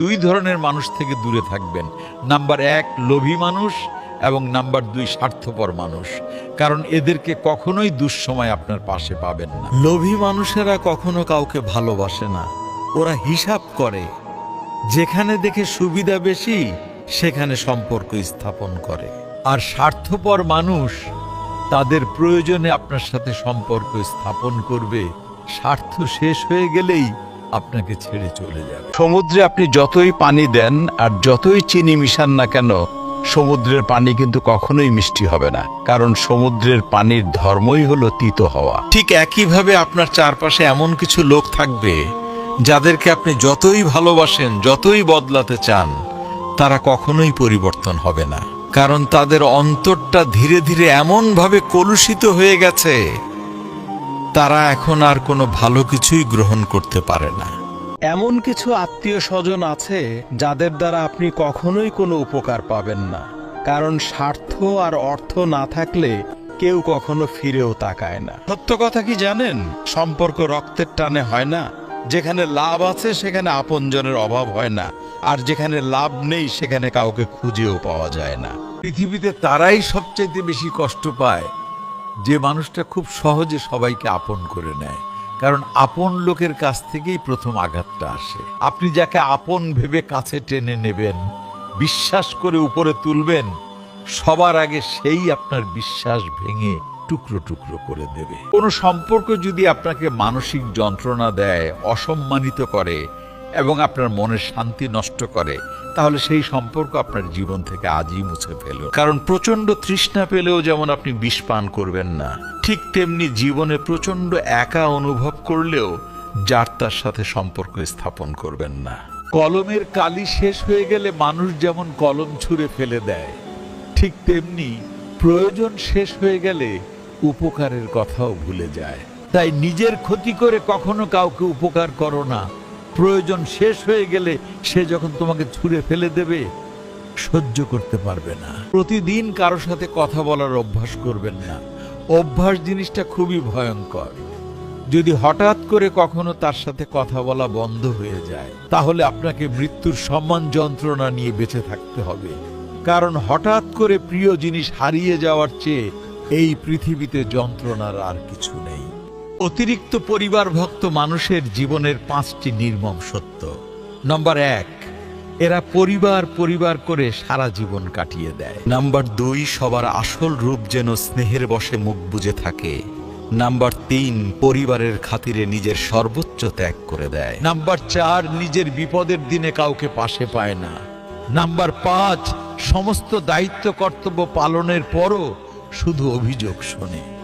দুই ধরনের মানুষ থেকে দূরে থাকবেন। নাম্বার এক লোভী মানুষ এবং নাম্বার দুই স্বার্থপর মানুষ। কারণ এদেরকে কখনোই দুঃসময় আপনার পাশে পাবেন না। লোভী মানুষেরা কখনো কাউকে ভালোবাসে না। ওরা হিসাব করে। যেখানে দেখে সুবিধা বেশি সেখানে সম্পর্ক স্থাপন করে। আর স্বার্থপর মানুষ তাদের প্রয়োজনে আপনার সাথে সম্পর্ক স্থাপন করবে। স্বার্থ শেষ হয়ে গেলেই আপনাকে ছেড়ে চলে যাবে। সমুদ্রে আপনি যতই পানি দেন আর যতই চিনি মিশান না কেন, সমুদ্রের পানি কিন্তু কখনোই মিষ্টি হবে না, কারণ সমুদ্রের পানির ধর্মই হলো তিত হওয়া। ঠিক একইভাবে আপনার চারপাশে এমন কিছু লোক থাকবে, যাদেরকে আপনি যতই ভালোবাসেন, যতই বদলাতে চান, তারা কখনোই পরিবর্তন হবে না। কারণ তাদের অন্তরটা ধীরে ধীরে এমনভাবে কলুষিত হয়ে গেছে তারা এখন আর কোনো ভালো কিছুই গ্রহণ করতে পারে না। এমন কিছু আত্মীয় স্বজন আছে যাদের দ্বারা আপনি কখনোই কোনো উপকার পাবেন না। কারণ স্বার্থ আর অর্থ না থাকলে কেউ কখনো ফিরেও তাকায় না। সত্য কথা কি জানেন? সম্পর্ক রক্তের টানে হয় না। যেখানে লাভ আছে সেখানে আপনজনের অভাব হয় না। আর যেখানে লাভ নেই সেখানে কাউকে খুঁজেও পাওয়া যায় না। পৃথিবীতে তারাই সবচাইতে বেশি কষ্ট পায়। যে মানুষটা খুব সহজে সবাইকে আপন করে নেয়, কারণ আপন লোকের কাছ থেকেই প্রথম আঘাতটা আসে। আপনি যাকে আপন ভেবে কাছে টেনে নেবেন, বিশ্বাস করে উপরে তুলবেন, সবার আগে সেই আপনার বিশ্বাস ভেঙে টুকরো টুকরো করে দেবে। কোনো সম্পর্ক যদি আপনাকে মানসিক যন্ত্রণা দেয়, অসম্মানিত করে এবং আপনার মনের শান্তি নষ্ট করে তাহলে সেই সম্পর্ক আপনার জীবন থেকে আজই মুছে ফেলো। কারণ প্রচণ্ড তৃষ্ণা পেলেও যেমন আপনি বিষ পান করবেন না, ঠিক তেমনি জীবনে প্রচণ্ড একা অনুভব করলেও যার তার সাথে সম্পর্ক স্থাপন করবেন না। কলমের কালি শেষ হয়ে গেলে মানুষ যেমন কলম ছুঁড়ে ফেলে দেয়, ঠিক তেমনি প্রয়োজন শেষ হয়ে গেলে উপকারের কথাও ভুলে যায়। তাই নিজের ক্ষতি করে কখনো কাউকে উপকার করো না প্রয়োজন শেষ হয়ে গেলে সে যখন তোমাকে ছুঁড়ে ফেলে দেবে, সহ্য করতে পারবে না। প্রতিদিন কারও সাথে কথা বলার অভ্যাস করবেন না। অভ্যাস জিনিসটা খুবই ভয়ঙ্কর। যদি হঠাৎ করে কখনো তার সাথে কথা বলা বন্ধ হয়ে যায়, তাহলে আপনাকে মৃত্যুর সম্মান যন্ত্রণা নিয়ে বেঁচে থাকতে হবে। কারণ হঠাৎ করে প্রিয় জিনিস হারিয়ে যাওয়ার চেয়ে এই পৃথিবীতে যন্ত্রণার আর কিছু নেই। অতিরিক্ত পরিবার ভক্ত মানুষের জীবনের পাঁচটি নির্মম সত্য। নম্বর এক, এরা পরিবার পরিবার করে সারা জীবন কাটিয়ে দেয়। নাম্বার দুই, সবার আসল রূপ যেন স্নেহের বসে মুখ বুজে থাকে। নাম্বার তিন, পরিবারের খাতিরে নিজের সর্বোচ্চ ত্যাগ করে দেয়। নাম্বার চার, নিজের বিপদের দিনে কাউকে পাশে পায় না। নাম্বার পাঁচ, সমস্ত দায়িত্ব কর্তব্য পালনের পরও শুধু অভিযোগ শোনে।